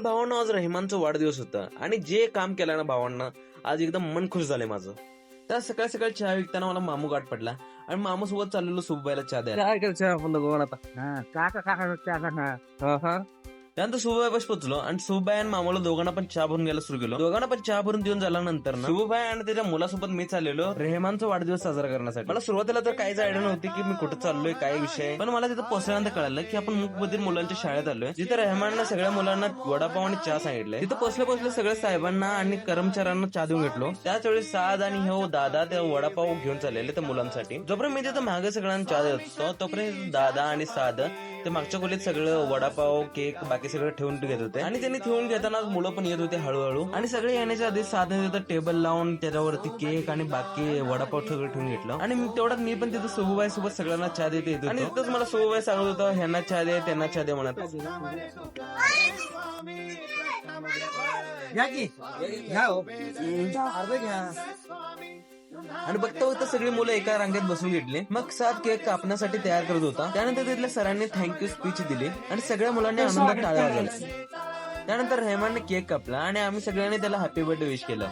तर भावांना आज रहिमानचा वाढदिवस होता. आणि जे काम केलं ना भावांना आज एकदम मन खुश झाले माझं. त्या सकाळी सकाळी चहा विकताना मला मामू गाठ पडला. आणि मामू सोबत चाललेलो सुबाईला चहा द्यायला. काय करायचं आपण दोघं आता. हा काका काका काका हा हा. त्यानंतर सुबाई पोहोचलो पोचलो आणि सुबाई आणि मामाला दोघांना पण चहा भरून घ्यायला सुरू केलो. दोघांना पण चहा भरून देऊन झाल्यानंतर ना आणि त्याच्या मुलासोबत मी चाललेलो रेहमानचा वाढदिवस साजरा करण्यासाठी. मला सुरुवातीला तर काहीच आयडिया नव्हती की मी कुठं चाललोय काय विषय पण मला तिथं पोहोचल्यानंतर कळालं की आपण मुकबधीर मुलांच्या शाळेत आलोय जिथे रेहमाननं सगळ्या मुलांना वडापाव आणि चहा सांगितलंय. तिथं पोचल्या पोचल्या सगळ्या साहेबांना आणि कर्मचाऱ्यांना चहा देऊन घेतलो. त्याच वेळी साद आणि हो दादा त्या वडापाव घेऊन चाललेले त्या मुलांसाठी. जोपर्यंत मी तिथं मागे सगळ्यांना चहा देत होतो तोपर्यंत दादा आणि साद ते मागच्या खोलीत सगळं वडापाव केक बाकी सगळं ठेवून घेत होते. आणि त्यांनी ठेवून घेताना मुलं पण येत होते हळूहळू. आणि सगळे येण्याच्या आधी साधन तिथं टेबल लावून त्याच्यावरती केक आणि बाकी वडापाव सगळं ठेवून घेतलं. आणि मी- तेवढ्यात मी पण तिथं सोबूबाई सोबत सगळ्यांना चहा देत आणि तिथंच मला सोबूबाई सांगत होतं ह्यांना चहा दे त्यांना चहा दे म्हणत. घ्या की? घ्या हो. अर्ध घ्या. आणि बघता बघता सगळी मुलं एका रांगेत बसून घेतली. मग सात केक कापण्यासाठी तयार करत होता. त्यानंतर तिथल्या सरांनी थँक्यू स्पीच दिली आणि सगळ्या मुलांनी आनंदात टाळ्या वाजवल्या. त्यानंतर रेहमानने केक कापला आणि आम्ही सगळ्यांनी त्याला हॅपी बर्थडे विश केलं.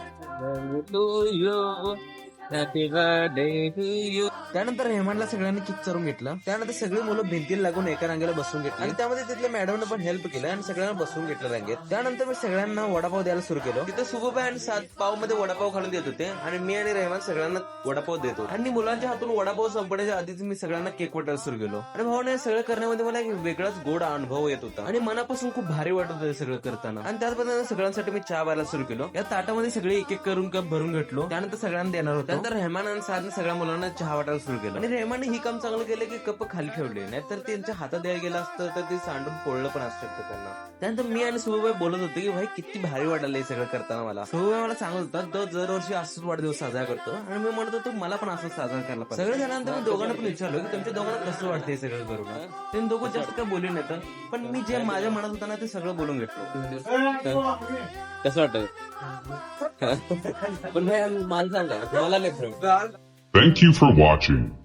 हॅपी बर्थडे टू यू त्यानंतर रेहमानला सगळ्यांनी केक करून घेतलं. त्यानंतर सगळी मुलं भिंतीला लागून एका रांगेला बसून घेतली. आणि त्यामध्ये तिथल्या मॅडमने पण हेल्प केलं आणि सगळ्यांना बसून घेतलं रांगेत. त्यानंतर मी सगळ्यांना वडापाव द्यायला सुरू केलं. तिथे सुबोबाई आणि सात पावमध्ये वडापाव घालून देत होते आणि मी आणि रेहमान सगळ्यांना वडापाव देतो आणि मुलांच्या हातून वडापाव संपण्याच्या आधीच मी सगळ्यांना केक वाटायला सुरू केलो. आणि भावना हे सगळं करण्यामध्ये मला एक वेगळाच गोड अनुभव येत होता. आणि मनापासून खूप भारी वाटत होतं सगळं करताना. आणि त्याच सगळ्यांसाठी मी चहा व्हायला सुरू केलो. या ताटामध्ये सगळे एक एक करून कप भरून घेतलो. त्यानंतर सगळ्यांना देणार होतं. नंतर रेहमान आणि सगळ्या मुलांना चहा वाटायला सुरू केलं. आणि रेहमानने ही काम चांगलं केलं की कप खाली ठेवले. नाहीतर त्यांच्या हातात द्यायला गेलं असतं तर ते सांडून पोळलं पण असू शकतं त्यांना. त्यानंतर मी आणि सुभाबाई बोलत होते की भाई किती भारी वाटलं हे सगळं करताना मला. सुभाबाई मला सांगत होता तो दरवर्षी असंच वाढदिवस साजरा करतो. आणि मी म्हणत होतो मला पण असं साजरा करायला पाहिजे. सगळे जणांना मी दोघांना पण विचारलो की तुमच्या दोघांना कसं वाटतं हे सगळं करून? ते दोघं जास्त काय बोलू नाही तर पण मी जे माझ्या मनात होतं ना ते सगळं बोलून घेतलं. कसं वाटत पण भाई मला सांगा मला नाही Thank you for watching.